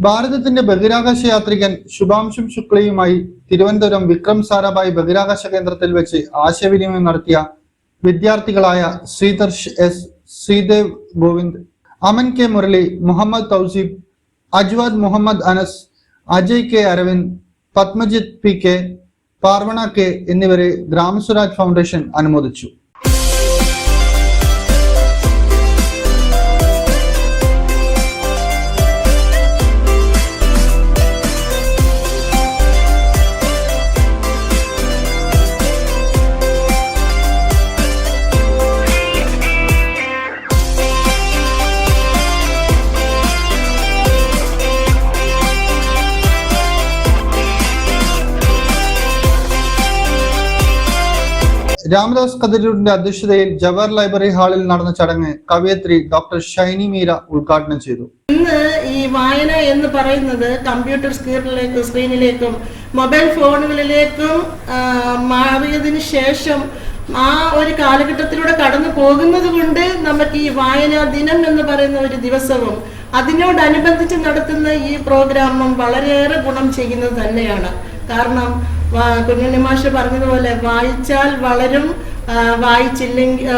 ഭാരതത്തിന്റെ ബഹിരാകാശ യാത്രികൻ ശുഭാംശും ശുക്ലയുമായി തിരുവനന്തപുരം വിക്രം സാരാഭായ് ബഹിരാകാശ കേന്ദ്രത്തിൽ വെച്ച് ആശയവിനിമയം നടത്തിയ വിദ്യാർത്ഥികളായ Sreedharsh S Sreedev Govind Aman K Murali Muhammad Thauseeb Ajwad Muhammad Anas Ajay K Aravind Padmajith P K Parvana K എന്നിവരെ ഗ്രാമസ്വരാജ് ഫൗണ്ടേഷൻ അനുമോദിച്ചു. രാമദാസ് കതിരൂരിന്റെ അധ്യക്ഷതയിൽ ജവഹർ ലൈബ്രറി ഹാളിൽ നടന്ന ചടങ്ങ് കവയത്രി ഡോക്ടർ ഷൈനി മീര ഉദ്ഘാടനം ചെയ്തു. ഇന്ന് ഈ വായന എന്ന് പറയുന്നത് കമ്പ്യൂട്ടർ സ്ക്രീനിലേക്കും സ്ക്രീനിലേക്കും മൊബൈൽ ഫോണുകളിലേക്കും മാറിയതിനു ശേഷം ആ ഒരു കാലഘട്ടത്തിലൂടെ കടന്നു പോകുന്നത് കൊണ്ട് നമുക്ക് ഈ വായനാ ദിനം എന്ന് പറയുന്ന ഒരു ദിവസവും അതിനോടനുബന്ധിച്ച് നടത്തുന്ന ഈ പ്രോഗ്രാമും വളരെയേറെ ഗുണം ചെയ്യുന്നത് തന്നെയാണ്. കാരണം കുഞ്ഞുണ്ണി മാഷ് പറഞ്ഞതുപോലെ വായിച്ചാൽ വളരും വായിച്ചില്ലെങ്കിൽ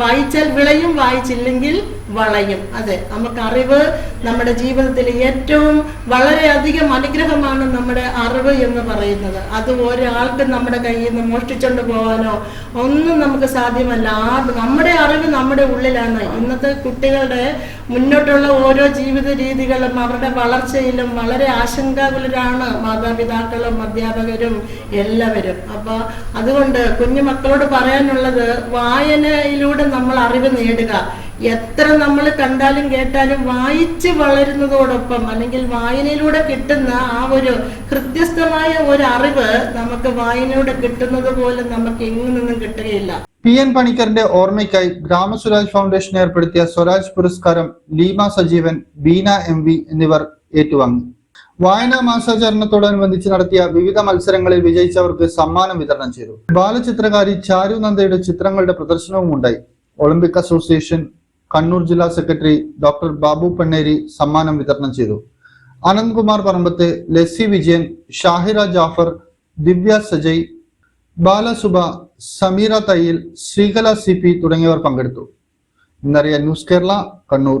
വായിച്ചാൽ വിളയും വായിച്ചില്ലെങ്കിൽ വളയും. അതെ നമുക്ക് അറിവ് നമ്മുടെ ജീവിതത്തിൽ ഏറ്റവും വളരെയധികം അനുഗ്രഹമാണ് നമ്മുടെ അറിവ് എന്ന് പറയുന്നത്. അത് ഒരാൾക്ക് നമ്മുടെ കയ്യിൽ നിന്ന് മോഷ്ടിച്ചുകൊണ്ട് പോകാനോ ഒന്നും നമുക്ക് സാധ്യമല്ല. ആ നമ്മുടെ അറിവ് നമ്മുടെ ഉള്ളിലാണ്. ഇന്നത്തെ കുട്ടികളുടെ മുന്നോട്ടുള്ള ഓരോ ജീവിത രീതികളും അവരുടെ വളർച്ചയിലും വളരെ ആശങ്കാകുലരാണ് മാതാപിതാക്കളും അധ്യാപകരും എല്ലാവരും. അപ്പൊ അതുകൊണ്ട് കുഞ്ഞു മക്കളോട് പറയാനുള്ളത് വായനയിലൂടെ നമ്മൾ അറിവ് നേടുക. എത്ര നമ്മൾ കണ്ടാലും കേട്ടാലും വായിച്ച് വളരുന്നതോടൊപ്പം അല്ലെങ്കിൽ വായനയിലൂടെ കിട്ടുന്ന ആ ഒരു ഹൃദ്യസ്ഥമായ ഒരു അറിവ് നമുക്ക് വായനയിലൂടെ കിട്ടുന്നത് പോലെ നമുക്ക് എങ്ങു നിന്നും കിട്ടുകയില്ല. പി എൻ പണിക്കറിന്റെ ഓർമ്മയ്ക്കായി ഗ്രാമസ്വരാജ് ഫൗണ്ടേഷൻ ഏർപ്പെടുത്തിയ സ്വരാജ് പുരസ്കാരം ലീമ സജീവൻ ബീന എം വി എന്നിവർ ഏറ്റുവാങ്ങി. വായനാ മാസാചരണത്തോടനുബന്ധിച്ച് നടത്തിയ വിവിധ മത്സരങ്ങളിൽ വിജയിച്ചവർക്ക് സമ്മാനം വിതരണം ചെയ്തു. ബാലചിത്രകാരി ചാരു നന്ദയുടെ ചിത്രങ്ങളുടെ പ്രദർശനവും ഉണ്ടായി ഒളിമ്പിക് അസോസിയേഷൻ കണ്ണൂർ ജില്ലാ സെക്രട്ടറി ഡോക്ടർ ബാബു പണ്ണേരി സമ്മാനം വിതരണം ചെയ്തു. അനന്ത്കുമാർ പറമ്പത്ത് ലസി വിജയൻ ഷാഹിറ ജാഫർ ദിവ്യ സജയ് ബാലസുബ സമീറ തയ്യിൽ ശ്രീകല സി പി തുടങ്ങിയവർ പങ്കെടുത്തു. ഇന്നറിയ ന്യൂസ് കേരള കണ്ണൂർ.